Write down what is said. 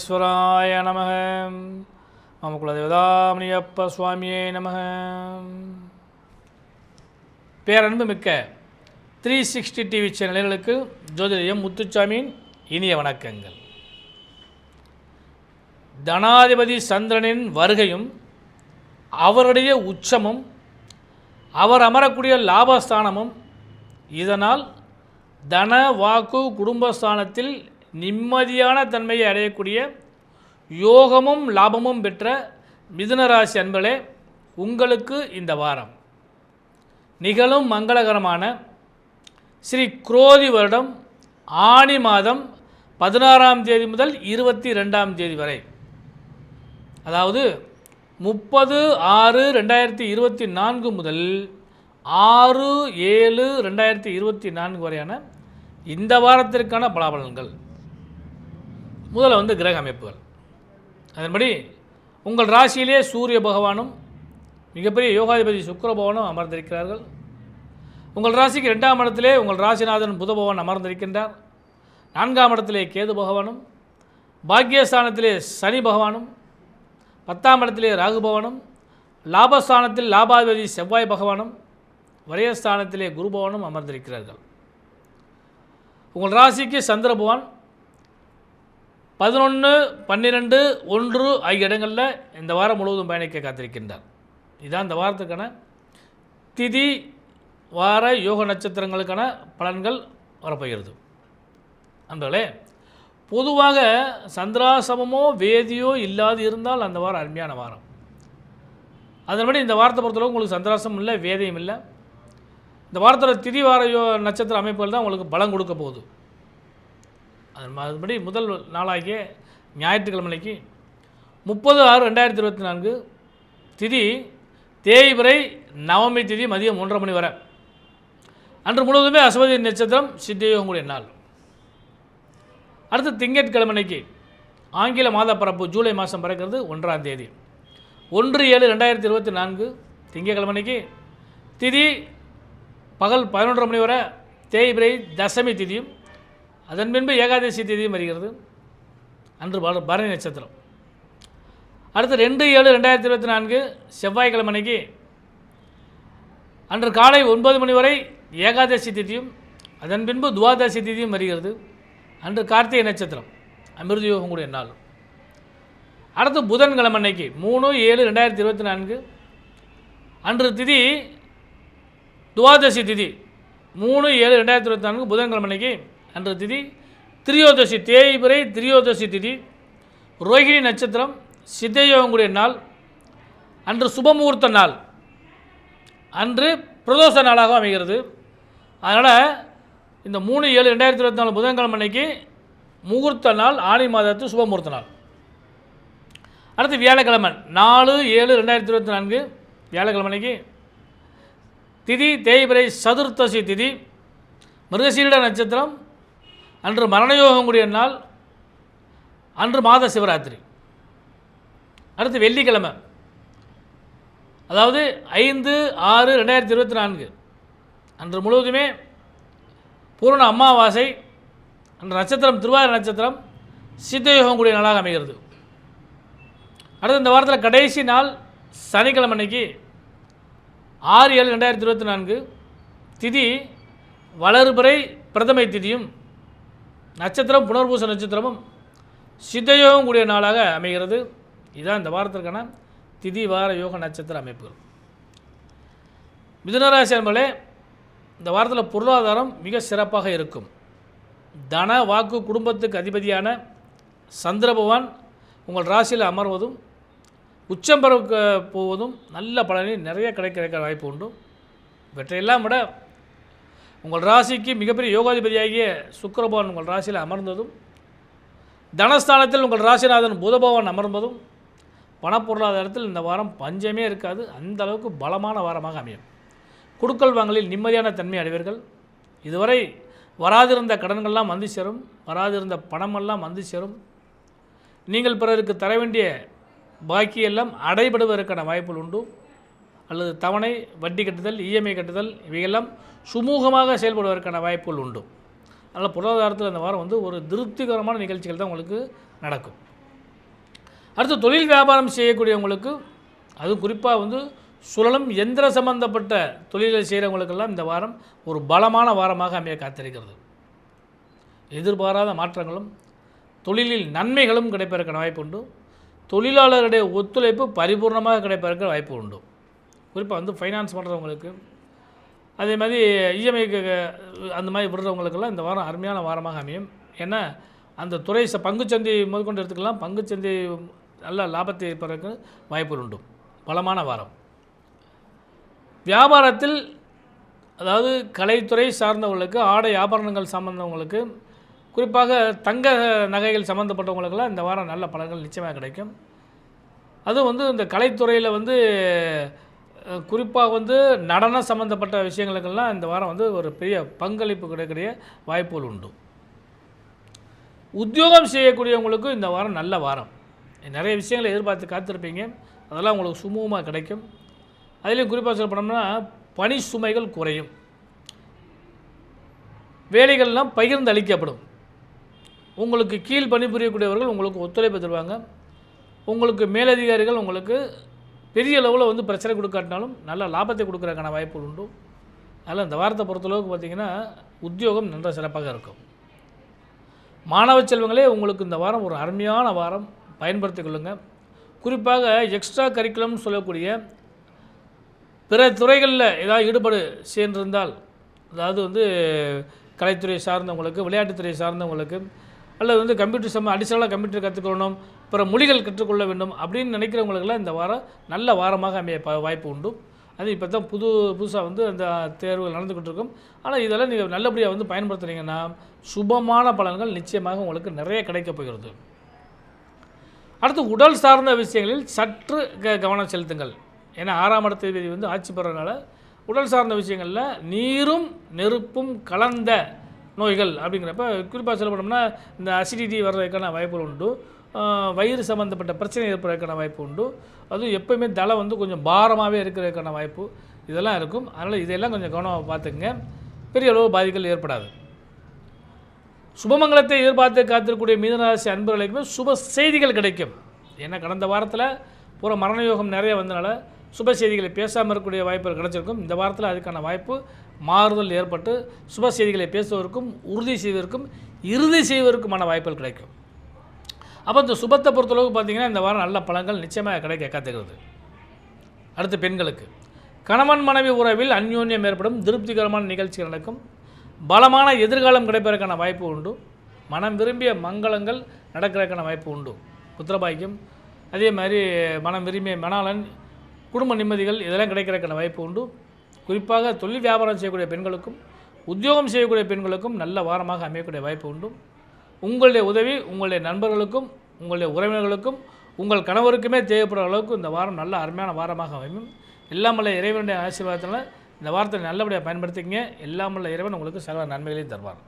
பரமேஸ்வராய நம மம குலதேவதாமணியப்ப சுவாமியே நம பேரன்பு மிக்க த்ரீ சிக்ஸ்டி டிவி சேனல்களுக்கு ஜோதிடம் முத்துச்சாமியின் இனிய வணக்கங்கள். தனாதிபதி சந்திரனின் வருகையும் அவருடைய உச்சமும் அவர் அமரக்கூடிய லாபஸ்தானமும் இதனால் தன வாக்கு குடும்பஸ்தானத்தில் நிம்மதியான தன்மையை அடையக்கூடிய யோகமும் லாபமும் பெற்ற மிதுனராசி அன்பர்களே உங்களுக்கு இந்த வாரம் நிகழும் மங்களகரமான ஸ்ரீ குரோதி வருடம் ஆணி மாதம் பதினாறாம் தேதி முதல் இருபத்தி ரெண்டாம் தேதி வரை. அதாவது முப்பது ஆறு ரெண்டாயிரத்தி இருபத்தி நான்கு முதல் ஆறு ஏழு ரெண்டாயிரத்தி இருபத்தி நான்கு வரையான இந்த வாரத்திற்கான பலாபலன்கள். முதல்ல வந்து கிரக அமைப்புகள். அதன்படி உங்கள் ராசியிலே சூரிய பகவானும் மிகப்பெரிய யோகாதிபதி சுக்கர பகவானும் அமர்ந்திருக்கிறார்கள். உங்கள் ராசிக்கு ரெண்டாம் இடத்திலே உங்கள் ராசிநாதன் புத பகவான் அமர்ந்திருக்கின்றார். நான்காம் இடத்திலே கேது பகவானும் பாக்யஸ்தானத்திலே சனி பகவானும் பத்தாம் இடத்திலே ராகு பகவானும் லாபஸ்தானத்தில் லாபாதிபதி செவ்வாய் பகவானும் வரையஸ்தானத்திலே குரு பகவானும் அமர்ந்திருக்கிறார்கள். உங்கள் ராசிக்கு சந்திர பகவான் பதினொன்று பன்னிரெண்டு ஒன்று ஆகிய இடங்களில் இந்த வாரம் முழுவதும் பயணிக்க காத்திருக்கின்றார். இதுதான் இந்த வாரத்துக்கான திதி வார யோக நட்சத்திரங்களுக்கான பலன்கள் வரப்போகிறது. அன்பர்களே பொதுவாக சந்திராசமமோ வேதியோ இல்லாது இருந்தால் அந்த வாரம் அருமையான வாரம். அதன்படி இந்த வாரத்தை பொறுத்தளவு உங்களுக்கு சந்திராசம் இல்லை வேதியும் இல்லை. இந்த வாரத்தோட திதி வார யோ நட்சத்திர அமைப்புகள் தான் உங்களுக்கு பலம் கொடுக்க போகுது. அதுபடி முதல் நாளாகிய ஞாயிற்றுக்கிழமைக்கு முப்பது ஆறு ரெண்டாயிரத்தி இருபத்தி நான்கு திதி தேய்பிரை நவமி திதி மதியம் ஒன்றரை மணி வரை. அன்று முழுவதுமே அசுவதி நட்சத்திரம் சித்தயோகங்களுடைய நாள். அடுத்து திங்கட்கிழமைக்கு ஆங்கில மாத பரப்பு ஜூலை மாதம் பிறக்கிறது ஒன்றாம் தேதி. ஒன்று ஏழு ரெண்டாயிரத்தி இருபத்தி நான்கு திங்கட்கிழமைக்கு திதி பகல் பதினொன்றரை மணி வரை தேய்பிரை தசமி திதியும் அதன் பின்பு ஏகாதசி திதியும் வருகிறது. அன்று பர- பரணி நட்சத்திரம். அடுத்து ரெண்டு ஏழு ரெண்டாயிரத்தி இருபத்தி நான்கு செவ்வாய்க்கிழமைக்கு அன்று காலை ஒன்பது மணி வரை ஏகாதசி திதியும் அதன் பின்பு துவாதசி திதியும் வருகிறது. அன்று கார்த்திகை நட்சத்திரம் அமிர்த யோகம் கூட நாள். அடுத்து புதன்கிழமை அன்னைக்கு மூணு ஏழு ரெண்டாயிரத்தி இருபத்தி நான்கு அன்று திதி துவாதசி திதி மூணு ஏழு ரெண்டாயிரத்தி இருபத்தி நான்கு புதன்கிழமை அன்னைக்கு அன்று திதி திரியோதசி தேய்பிரை திரியோதசி திதி. ரோஹிணி நட்சத்திரம் சித்தயோகங்குடைய நாள். அன்று சுபமுகூர்த்த நாள். அன்று பிரதோஷ நாளாக அமைகிறது. அதனால் இந்த மூணு ஏழு ரெண்டாயிரத்தி இருபத்தி நாலு புதன்கிழமை அன்னைக்கு முகூர்த்த நாள் ஆணி மாதத்து சுபமுகூர்த்த நாள். அடுத்து வியாழக்கிழமை நாலு ஏழு ரெண்டாயிரத்தி இருபத்தி நான்கு வியாழக்கிழமை அன்னைக்கு திதி தேய்பிரை சதுர்த்தசி திதி. மிருகசீரிட நட்சத்திரம் அன்று மரணயோகம் கூடிய நாள் அன்று மாத சிவராத்திரி. அடுத்து வெள்ளிக்கிழமை. அதாவது ஐந்து ஆறு ரெண்டாயிரத்தி இருபத்தி நான்கு. அன்று முழுவதுமே பூரண அமாவாசை அன்று நட்சத்திரம் திருவாதிரை நட்சத்திரம் சித்தயோகம் கூடிய நாளாக அமைகிறது. அடுத்து இந்த வாரத்தில் கடைசி நாள் சனிக்கிழமை அன்னைக்கு ஆறு ஏழு ரெண்டாயிரத்தி இருபத்தி நான்கு. திதி வளர்பிறை பிரதமை திதியும் நட்சத்திரம் புனர்பூச நட்சத்திரமும் சித்தயோகம் கூடிய நாளாக அமைகிறது. இதுதான் இந்த வாரத்திற்கான திதி வார யோக நட்சத்திர அமைப்புகள். மிதுனராசி என்பதே இந்த வாரத்தில் பொருளாதாரம் மிக சிறப்பாக இருக்கும். தன வாக்கு குடும்பத்துக்கு அதிபதியான சந்திர பகவான் உங்கள் ராசியில் அமர்வதும் உச்சம் பெற போவதும் நல்ல பலனில் நிறைய கிடைக்க வாய்ப்பு உண்டு. இவற்றையெல்லாம் விட உங்கள் ராசிக்கு மிகப்பெரிய யோகாதிபதியாகிய சுக்கரபவன் உங்கள் ராசியில் அமர்ந்ததும் தனஸ்தானத்தில் உங்கள் ராசிநாதன் புதபவன் அமர்ந்ததும் பணப்பொருளாதாரத்தில் இந்த வாரம் பஞ்சமே இருக்காது அந்த அளவுக்கு பலமான வாரமாக அமையும். குடுக்கல் வாங்கலில் நிம்மதியான தன்மை அடைவீர்கள். இதுவரை வராதிருந்த கடன்கள்லாம் வந்து சேரும் வராதிருந்த பணமெல்லாம் வந்து சேரும். நீங்கள் பிறருக்கு தர வேண்டிய பாக்கியெல்லாம் அடைபடுவதற்கான வாய்ப்புகள் உண்டு. அல்லது தவணை வட்டி கட்டுதல் இஎம்ஐ கட்டுதல் இவையெல்லாம் சுமூகமாக செயல்படுவதற்கான வாய்ப்புகள் உண்டு. அதனால் பொருளாதாரத்தில் இந்த வாரம் வந்து ஒரு திருப்திகரமான நிகழ்ச்சிகள் தான் உங்களுக்கு நடக்கும். அடுத்து தொழில் வியாபாரம் செய்யக்கூடியவங்களுக்கு அது குறிப்பாக வந்து சுழலும் எந்திர சம்பந்தப்பட்ட தொழிலை செய்கிறவங்களுக்கெல்லாம் இந்த வாரம் ஒரு பலமான வாரமாக அமைய காத்திருக்கிறது. எதிர்பாராத மாற்றங்களும் தொழிலில் நன்மைகளும் கிடைப்பதற்கான வாய்ப்பு உண்டு. தொழிலாளருடைய ஒத்துழைப்பு பரிபூர்ணமாக கிடைப்பதற்கு வாய்ப்பு உண்டு. குறிப்பாக வந்து ஃபைனான்ஸ் பண்ணுறவங்களுக்கு அதே மாதிரி இஎம்ஐக்கு அந்த மாதிரி விடுறவங்களுக்கெல்லாம் இந்த வாரம் அருமையான வாரமாக அமையும். ஏன்னா அந்த துறை ச பங்குச்சந்தை முதற்கொண்டு எடுத்துக்கலாம். பங்குச்சந்தை நல்ல லாபத்தை பெறக்கு வாய்ப்புகள் உண்டு. பலமான வாரம். வியாபாரத்தில் அதாவது கலைத்துறை சார்ந்தவங்களுக்கு ஆடை ஆபரணங்கள் சம்பந்தவங்களுக்கு குறிப்பாக தங்க நகைகள் சம்மந்தப்பட்டவங்களுக்கெல்லாம் இந்த வாரம் நல்ல பலன்கள் நிச்சயமாக கிடைக்கும். அதுவும் வந்து இந்த கலைத்துறையில் வந்து குறிப்பாக வந்து நடனம் சம்மந்தப்பட்ட விஷயங்களுக்கெல்லாம் இந்த வாரம் வந்து ஒரு பெரிய பங்களிப்பு கிடைக்கக்கூடிய வாய்ப்புகள் உண்டு. உத்தியோகம் செய்யக்கூடியவங்களுக்கு இந்த வாரம் நல்ல வாரம். நிறைய விஷயங்களை எதிர்பார்த்து காத்திருப்பீங்க. அதெல்லாம் உங்களுக்கு சுமூகமாக கிடைக்கும். அதுலேயும் குறிப்பாக சொல்லப்படணும்னா பணி சுமைகள் குறையும். வேலைகள்லாம் பகிர்ந்து அளிக்கப்படும். உங்களுக்கு கீழ் பணிபுரியக்கூடியவர்கள் உங்களுக்கு ஒத்துழைப்பு தருவாங்க. உங்களுக்கு மேலதிகாரிகள் உங்களுக்கு பெரிய அளவில் வந்து பிரச்சனை கொடுக்காட்டினாலும் நல்ல லாபத்தை கொடுக்குறதுக்கான வாய்ப்புகள் உண்டு. அதனால் இந்த வாரத்தை பொறுத்தளவுக்கு பார்த்திங்கன்னா உத்தியோகம் நன்ற சிறப்பாக இருக்கும். மாணவ செல்வங்களே உங்களுக்கு இந்த வாரம் ஒரு அருமையான வாரம். பயன்படுத்தி கொள்ளுங்கள் குறிப்பாக எக்ஸ்ட்ரா கரிக்குலம்னு சொல்லக்கூடிய பிற துறைகளில் ஏதாவது ஈடுபாடு சேர்ந்திருந்தால் அதாவது வந்து கலைத்துறை சார்ந்தவங்களுக்கு விளையாட்டுத்துறை சார்ந்தவங்களுக்கு அல்லது வந்து கம்ப்யூட்டர் சம்ம அடிஷனலாக கம்ப்யூட்டர் கற்றுக்கணும் பிற மொழிகள் கற்றுக்கொள்ள வேண்டும் அப்படின்னு நினைக்கிறவங்களுக்கெல்லாம் இந்த வாரம் நல்ல வாரமாக அமைய வாய்ப்பு உண்டு. அது இப்போ தான் புது புதுசாக வந்து அந்த தேர்வுகள் நடந்துக்கிட்டு இருக்கும் ஆனால் இதெல்லாம் நீங்கள் நல்லபடியாக வந்து பயன்படுத்துனீங்கன்னா சுபமான பலன்கள் நிச்சயமாக உங்களுக்கு நிறைய கிடைக்கப் போகிறது. அடுத்து உடல் சார்ந்த விஷயங்களில் சற்று க கவனம் செலுத்துங்கள். ஏன்னா ஆறாம் இடத்தை வந்து ஆட்சி பெறனால உடல் சார்ந்த விஷயங்களில் நீரும் நெருப்பும் கலந்த நோய்கள் அப்படிங்கிறப்ப குறிப்பாக சொல்ல போனோம்னா இந்த அசிடிட்டி வர்றதுக்கான வாய்ப்புகள் உண்டு. வயிறு சம்மந்தப்பட்ட பிரச்சனை ஏற்படுறதுக்கான வாய்ப்பு உண்டு. அதுவும் எப்போயுமே தலை வந்து கொஞ்சம் பாரமாகவே இருக்கிறதுக்கான வாய்ப்பு இதெல்லாம் இருக்கும். அதனால் இதெல்லாம் கொஞ்சம் கவனமாக பார்த்துக்குங்க. பெரிய அளவு பாதிப்புகள் ஏற்படாது. சுபமங்கலத்தை எதிர்பார்த்து காத்திருக்கக்கூடிய மீனராசி அன்பர்களுக்குமே சுப செய்திகள் கிடைக்கும். ஏன்னா கடந்த வாரத்தில் பூரா மரண யோகம் நிறைய வந்தனால சுப செய்திகளை பேசாமல் இருக்கக்கூடிய வாய்ப்புகள் கிடைச்சிருக்கும். இந்த வாரத்தில் அதுக்கான வாய்ப்பு மாறுதல் ஏற்பட்டு சுப செய்திகளை பேசுவதற்கும் உறுதி செய்வதற்கும் இறுதி செய்வதற்குமான வாய்ப்புகள் கிடைக்கும். அப்போ இந்த சுபத்தை பொறுத்தளவுக்கு பார்த்தீங்கன்னா இந்த வாரம் நல்ல பழங்கள் நிச்சயமாக கிடைக்க காத்துக்கிறது அடுத்து பெண்களுக்கு. கணவன் மனைவி உறவில் அந்யோன்யம் ஏற்படும் திருப்திகரமான நிகழ்ச்சிகள் நடக்கும். பலமான எதிர்காலம் கிடைப்பதற்கான வாய்ப்பு உண்டு. மனம் விரும்பிய மங்களங்கள் நடக்கிறதுக்கான வாய்ப்பு உண்டு. புத்திரபாய்க்கும் அதே மாதிரி மனம் விரும்பிய மணாலன் குடும்ப நிம்மதிகள் இதெல்லாம் கிடைக்கிறதுக்கான வாய்ப்பு உண்டு. குறிப்பாக தொழில் வியாபாரம் செய்யக்கூடிய பெண்களுக்கும் உத்தியோகம் செய்யக்கூடிய பெண்களுக்கும் நல்ல வாரமாக அமையக்கூடிய வாய்ப்பு உண்டு. உங்களுடைய உதவி உங்களுடைய நண்பர்களுக்கும் உங்களுடைய உறவினர்களுக்கும் உங்கள் கணவருக்குமே தேவைப்படுற அளவுக்கு இந்த வாரம் நல்ல அருமையான வாரமாக அமையும். எல்லாமல்ல இறைவனுடைய ஆசீர்வாதத்தில் இந்த வாரத்தை நல்லபடியாக பயன்படுத்திக்கங்க. எல்லாமல்ல இறைவன் உங்களுக்கு சகல நன்மைகளையும் தருவார்.